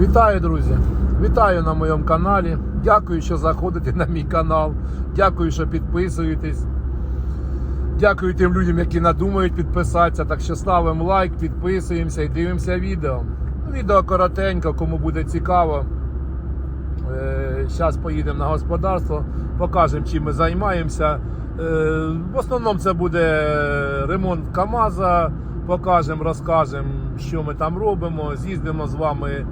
Вітаю, друзі! Вітаю на моєму каналі. Дякую, що заходите на мій канал. Дякую, що підписуєтесь. Дякую тим людям, які надумають підписатися. Так що ставимо лайк, підписуємося і дивимося відео. Відео коротенько, кому буде цікаво. Зараз поїдемо на господарство, покажемо, чим ми займаємося. Е, В основному це буде ремонт КАМАЗа, покажемо, розкажемо, що ми там робимо. З'їздимо з вами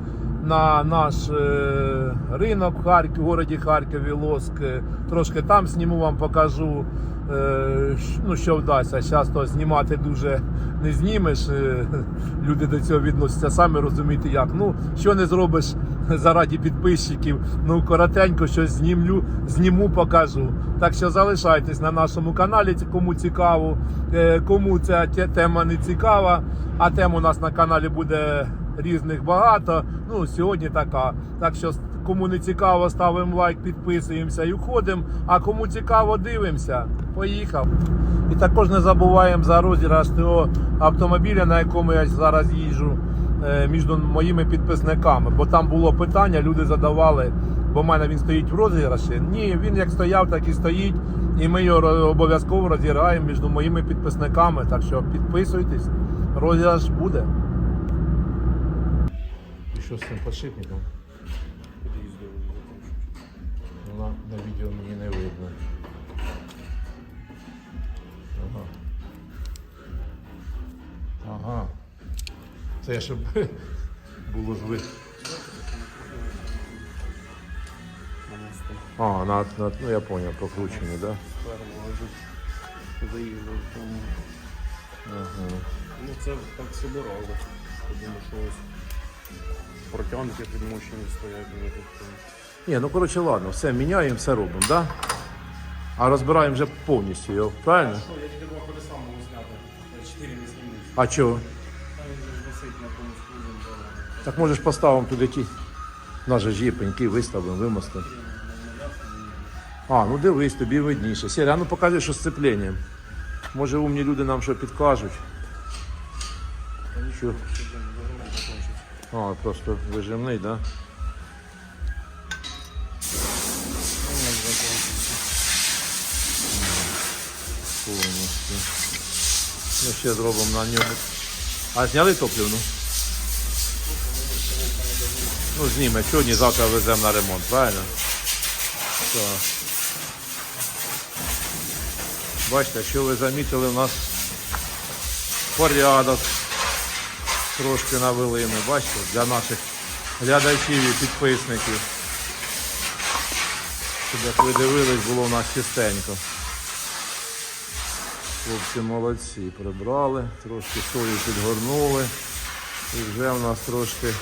на наш е, ринок в городі Харкові, Лоск. Е, Трошки там зніму вам покажу. е, Ну, що вдасться. Зараз то знімати дуже не знімеш. Люди до цього відносяться, самі розумієте як. Ну, що не зробиш заради підписчиків. Ну, коротенько щось знімлю, зніму, покажу. Так що залишайтесь на нашому каналі, кому цікаво, кому ця тема не цікава, а тем у нас на каналі буде різних багато. Ну, сьогодні така. Так що кому не цікаво, ставимо лайк, підписуємося і входимо. А кому цікаво, дивимося. Поїхав. І також не забуваємо за розіграш того автомобіля, на якому я зараз їжджу е, між моїми підписниками. Бо там було питання, люди задавали, бо в мене він стоїть в розіграші. Ні, він як стояв, так і стоїть. І ми його обов'язково розіграємо між моїми підписниками. Так що підписуйтесь, розіграш буде. Що з цим подшипником? На, на відео мені не видно. Ага. Ага. Це щоб було звик. А, на, на, ну я понял, прокручений, да? Заїздив в тому. Ага. Ну це так. Я думаю, що ось протягнуті підмощені стоять. тут, е, Ні, ну коротше, ладно, все міняємо, все робимо, да? А розбираємо вже повністю його, правильно? Що, я тільки два колеса можу зняти. Я чотири не зніму. А чого? Та він же ж висить на тому скузі. Так можеш поставимо туди ті. У нас же ж є пеньки, виставимо, вимостимо. А, ну дивись, тобі видніше. Сіря, а ну покажи, що з сцепленням. Може умні люди нам що підкажуть. Що? А, просто вижимний, да? Повністю. Ну, ще зробимо на ньому. А зняли топливну? Ну, зніме. Сьогодні, завтра веземо на ремонт, правильно? Так. Бачите, що ви замітили, у нас порядок трошки навели ми, бачите, для наших глядачів і підписників. Щоб як ви дивились, було у нас чистенько. Хлопці молодці, прибрали, трошки сою підгорнули. І вже в нас трошки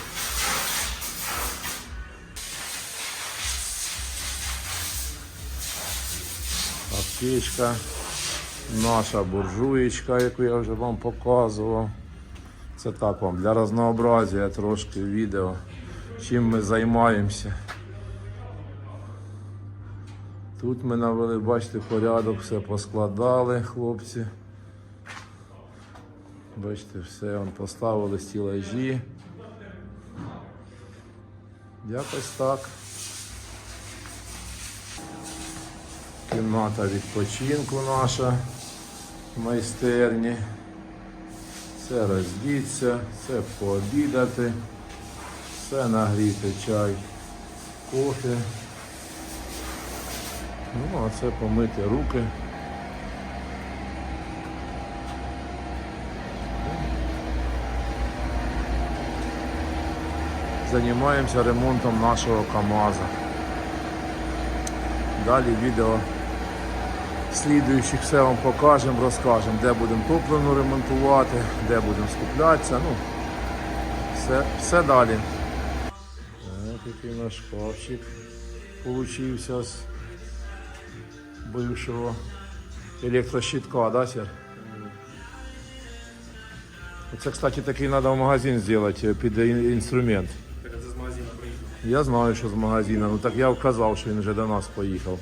аптечка, наша буржуєчка, яку я вже вам показував. Це так вам для разнообразія трошки відео, чим ми займаємося. Тут ми навели, бачите, порядок, все поскладали хлопці. Бачите, все вон поставили стілажі. Якось так. Кімната відпочинку наша в майстерні. Це роздіться, це пообідати, це нагріти чай, кофе. Ну, а це помити руки. Займаємося ремонтом нашого КАМАЗа. Далі відео слідуючих все вам покажемо, розкажемо, де будемо топливну ремонтувати, де будемо скуплятися. Ну, все, все далі. Так, який наш шкафчик получився з бившого електрощитка, да, Сер? Це, кстати, такий треба в магазин зробити під інструмент. Так це з магазину приїхав. Я знаю, що з магазину, ну так я вказав, що він вже до нас поїхав.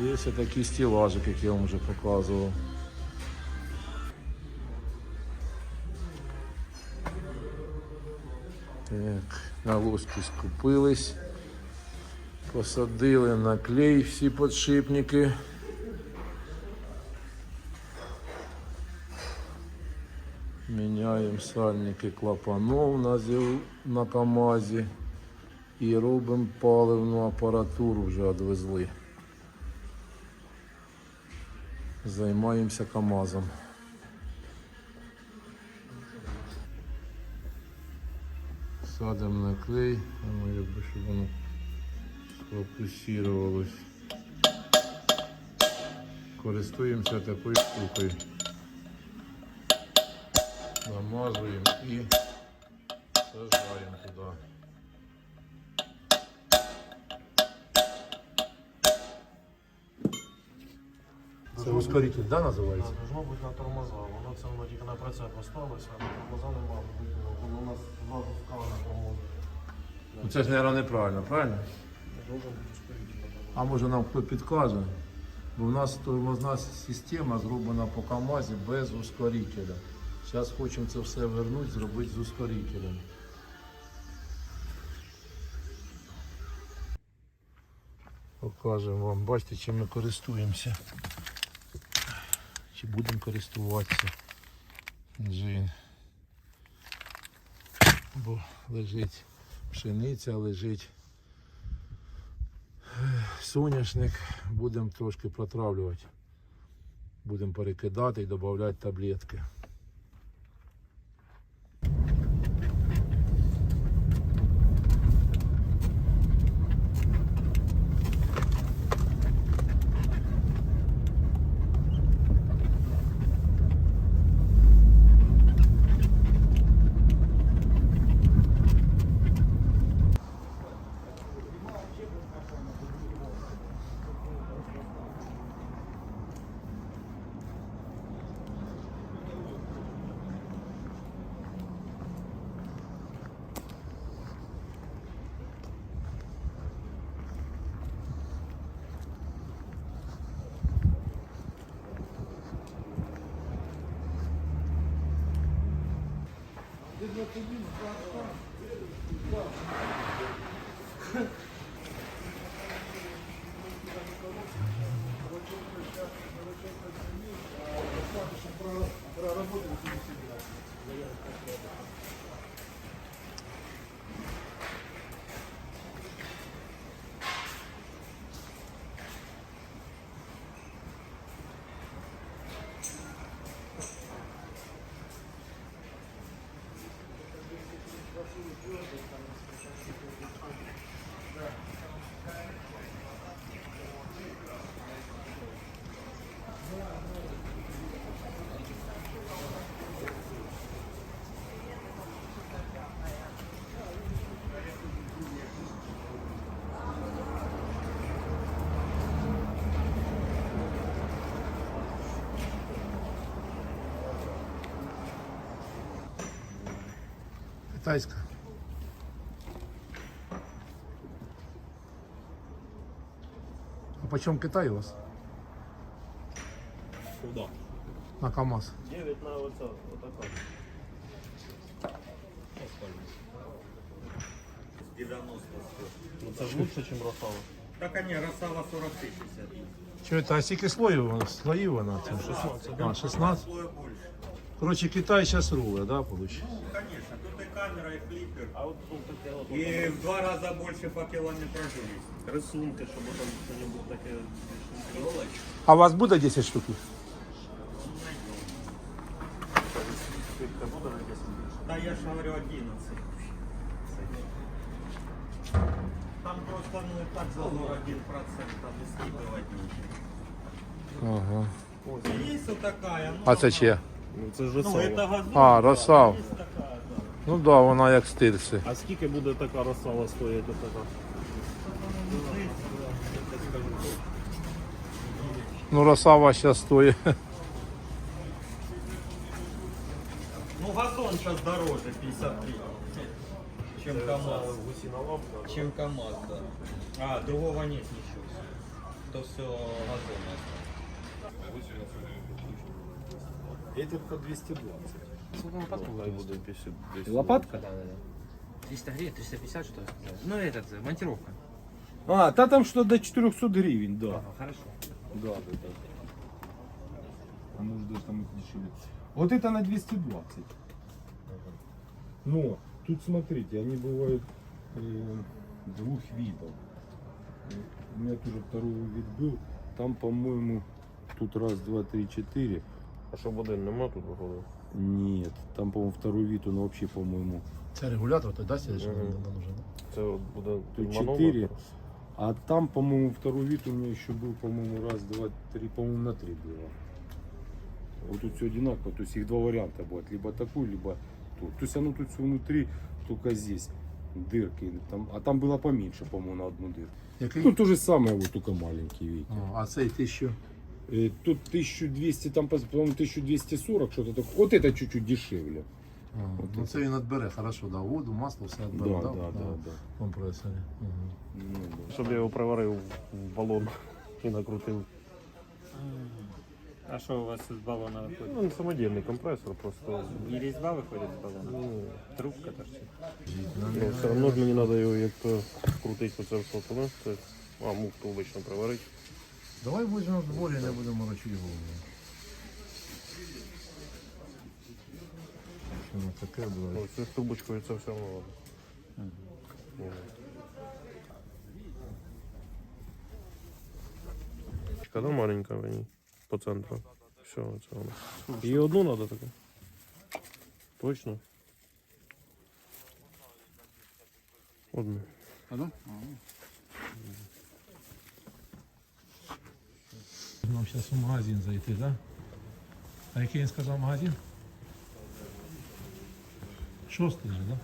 Є ще такий стілажик, який я вам вже показував. Так, на скупились. Посадили на клей всі подшипники. Міняємо сальники клапанов на, ЗІЛ- на КАМАЗі і робимо паливну апаратуру вже відвезли. Займаємося КАМАЗом. Садимо на клей, ну, якби щоб воно сфокусувалось. Користуємося такою штукою. Намазуємо і сажаємо туди. Це ускоритель, да, називається? Должно бути на тормоза. Воно це воно тільки на прицеп осталося, а на тормоза немає. Воно у нас два куска на тормозі. Ну це ж, мабуть, неправильно, правильно? Должен бути ускоритель. А може нам хто підкаже? Бо в нас тормозна система зроблена по КАМАЗі без ускорителя. Зараз хочемо це все вернути, зробити з ускорителем. Покажемо вам, бачите, чим ми користуємося. Чи будемо користуватися. Джин. Бо лежить пшениця, лежить соняшник будемо трошки протравлювати. Будемо перекидати і додати таблетки. Китайська. по чому Китай у вас? Куда? На КАМАЗ. 9 на оце, отака. 90 Ну це ж лучше, ніж Росава. Так они, Росава 40 тысяч. Що це, а скільки слоїв, вона- слоїв вона? Це? 16. А, 16? Слоя больше. Коротше, Китай зараз руле, да, получить? Конечно, тут и камера, и флиппер. А от тут таке от И в два раза больше по километражу есть. рисунки, щоб там що-небудь таке більше. А у вас буде 10 штук? Скільки буде на 10 більше? Да я же говорю 11. Там просто, ну, и так зазор 1%, там не скидывать ничего. Ага. Есть вот такая, ну, А це чия? Ну це ж Ну, это Росава. газон. А, Росав. Есть такая, да. Ну так, да, вона як стильці. А скільки буде така Росава стоїти така? Ну, Росава зараз стоїть. Ну, газон сейчас дороже, 53. Чем КамАЗ. Гусіна лапка. Чем КамАЗ, да. А, другого нет ничего. То все газон Эти по 220. Буде 50? Лопатка? 300 гривен, 350 что ли? Ну этот, э, монтировка. А, та там что до 400 гривен, да. Ага, хорошо. Да, да, да. А ну жду там их дешевле. Вот это на 220. Но тут смотрите, они бывают э, двух видов. У меня тоже второй вид был. Там, по-моему, тут раз, два, три, четыре. А що один нема тут виходить? Нет, там, по-моему, второй вид, он вообще, по-моему, Це регулятор, то дасть що Мгм. нам нужен? Це от буде Тут манометр. четыре. А там, по-моему, второй вид у меня еще был, по-моему, раз, два, три, по-моему, на три было. Вот тут все одинаково, то есть их два варианта будет, либо такой, либо тут. То есть оно тут все внутри, только здесь дырки. Там, а там было поменьше, по-моему, на одну дырку. Який? Ну, то же самое, вот только маленький, видите. О, а цей тисячу. Э, Тут 1200, там, по- по-моему, 1240, что-то такое. Вот это чуть-чуть дешевле. О, От ну це. це він відбере, хорошо, да, воду, масло, все Да, відбере, да, да, да. в компресорі. Мгм. Ну, да. Щоб я його приварив в балон і накрутив. А що у вас з балона виходить? Ну, самодільний компресор, просто Не різьба виходить з балона? ну, Трубка торчить. ну, все одно ж мені треба його як-то крутити оце все туди. Це, а, муфту обично приварити. Давай візьмемо в дворі, не будемо морочити голову. Що воно таке було? Ну, це з трубочкою це все одно. Ну. Шкода маленька в ній по центру. Все, це воно. Її одну треба таку. Точно? Одну. Нам зараз у магазин зайти, так? Да? А який він сказав магазин? Шостий же, так? Да?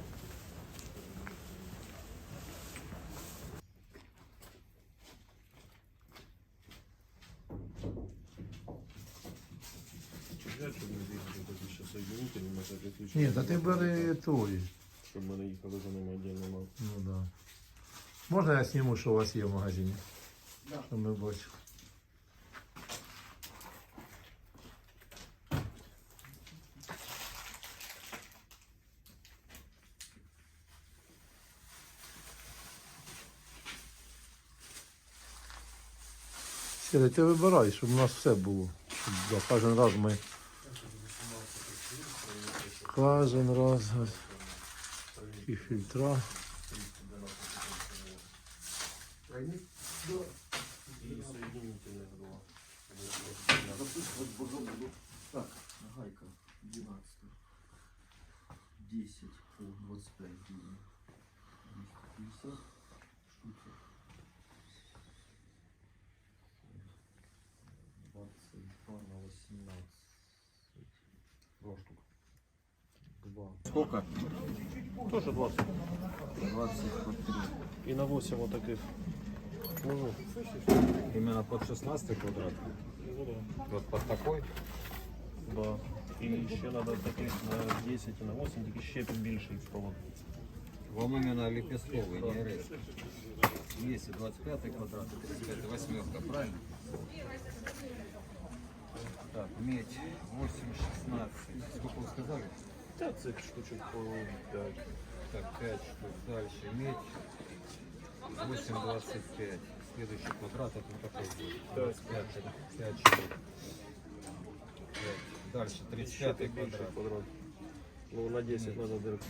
Ні, та ти бери той. Щоб ми не їхали за ними віддільно. Ну да. Можна я зніму, що у вас є в магазині? Щоб ми бачили. Сіре, ти вибирай, щоб у нас все було. Щоб кожен раз ми. Кожен раз. І фільтра. Так, гайка 12. 10 по 25 гривен. 250 штуки. 22 на 18. Два штук. Два. Сколько? Тоже 20. 20 по 3. І на 8 отаких. Ну, Именно под 16 квадрат. ну да. Вот под такой. Да. І ще треба таких на 10 і на 8, тільки ще більший провод. Вам именно лепестковый, не резко. Есть и 25 квадрат, и 35, восьмерка, правильно? Так, медь 8, 16. Сколько вы сказали? Та цих штучок по 5. Так, 5 штук. Дальше медь 8, 25. Следующий квадрат это какой будет? 25, 5 штук. Дальше 35 квадрат. квадрат. Ну, на 10 треба дирку.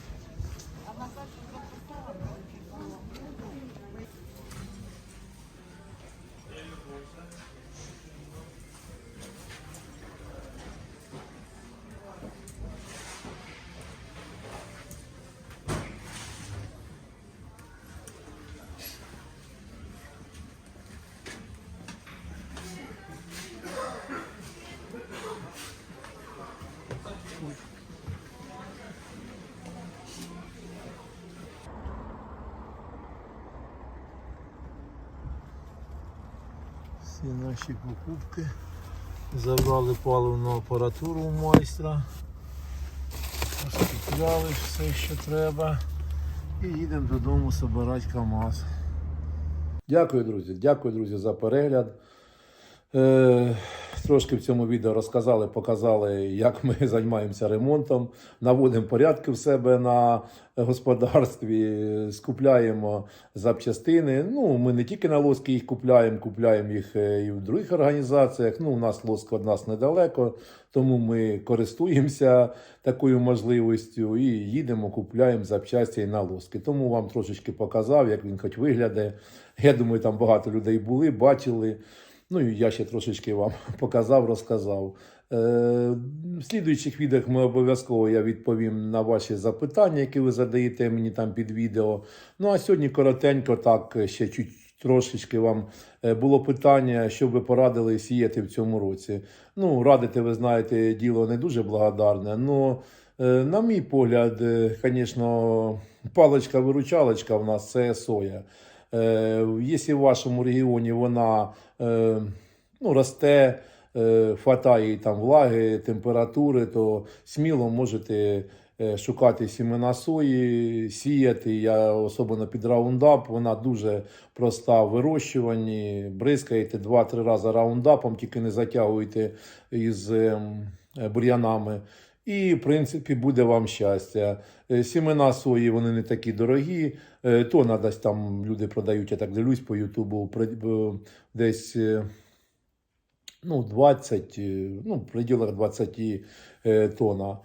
Всі наші покупки. Забрали паливну апаратуру у майстра. Розкупляли все, що треба. І їдемо додому збирати КАМАЗ. Дякую, друзі. Дякую, друзі, за перегляд. Е, Трошки в цьому відео розказали, показали, як ми займаємося ремонтом, наводимо порядки в себе на господарстві, скупляємо запчастини. Ну, ми не тільки на лоски їх купляємо, купляємо їх е, і в других організаціях. Ну, у нас лоск від нас недалеко, тому ми користуємося такою можливістю і їдемо, купляємо запчасті на лоски. Тому вам трошечки показав, як він хоч виглядає. Я думаю, там багато людей були, бачили. Ну і я ще трошечки вам показав, розказав. Е, в слідуючих відео ми обов'язково я відповім на ваші запитання, які ви задаєте мені там під відео. Ну а сьогодні коротенько, так ще чуть трошечки вам е, було питання, що ви порадили сіяти в цьому році. Ну, радити, ви знаєте, діло не дуже благодарне. Ну, е, на мій погляд, звісно, паличка-виручалочка в нас це соя. Е, Якщо в вашому регіоні вона е, ну, росте, е, хватає там влаги, температури, то сміло можете шукати сімена сої, сіяти. Я особливо під раундап, вона дуже проста в вирощуванні. Бризкаєте 2-3 рази раундапом, тільки не затягуйте із ем, бур'янами. І, в принципі, буде вам щастя. Е, Сімена сої вони не такі дорогі. Е, То надась там люди продають, я так дивлюсь по Ютубу, е, десь ну, 20, е, ну, в пределах 20 е, тонна.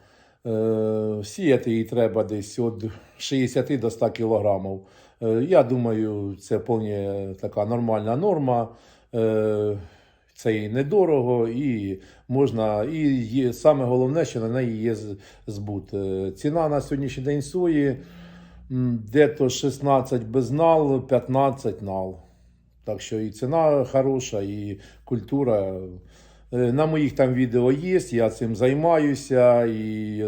Е, Сіяти її треба десь від 60 до 100 кілограмів. Я думаю, це вполне така нормальна норма. Це і недорого, і можна, і є, саме головне, що на неї є збут. Е, Ціна на сьогоднішній день сої де-то 16 без нал, 15 нал. Так що і ціна хороша, і культура. Е, На моїх там відео є, я цим займаюся і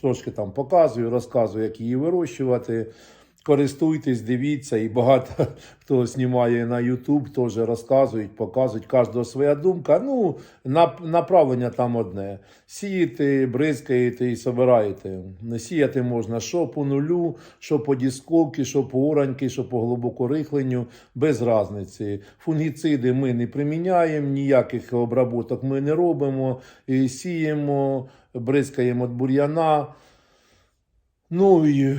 трошки там показую, розказую, як її вирощувати. Користуйтесь, дивіться, і багато хто знімає на YouTube, теж розказують, показують, кожного своя думка. Ну, нап- направлення там одне. Сієте, бризкаєте і собираєте. Сіяти можна що по нулю, що по дісковці, що по ураньки, що по глибокорихленню, без різниці. Фунгіциди ми не приміняємо, ніяких обработок ми не робимо, сіємо, бризкаємо від бур'яна. Ну і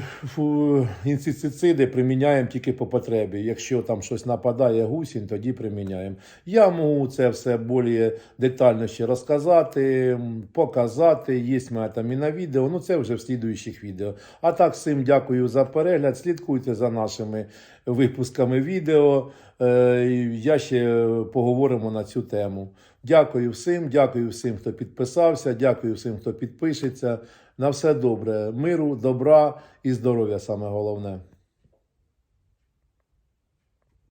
інсектициди приміняємо тільки по потребі. Якщо там щось нападає гусінь, тоді приміняємо. Я можу це все більш детально ще розказати, показати. Є в мене там і на відео. Ну це вже в слідуючих відео. А так всім дякую за перегляд. Слідкуйте за нашими випусками відео. Е, Я ще поговоримо на цю тему. Дякую всім, дякую всім, хто підписався, дякую всім, хто підпишеться. На все добре, миру, добра і здоров'я саме головне.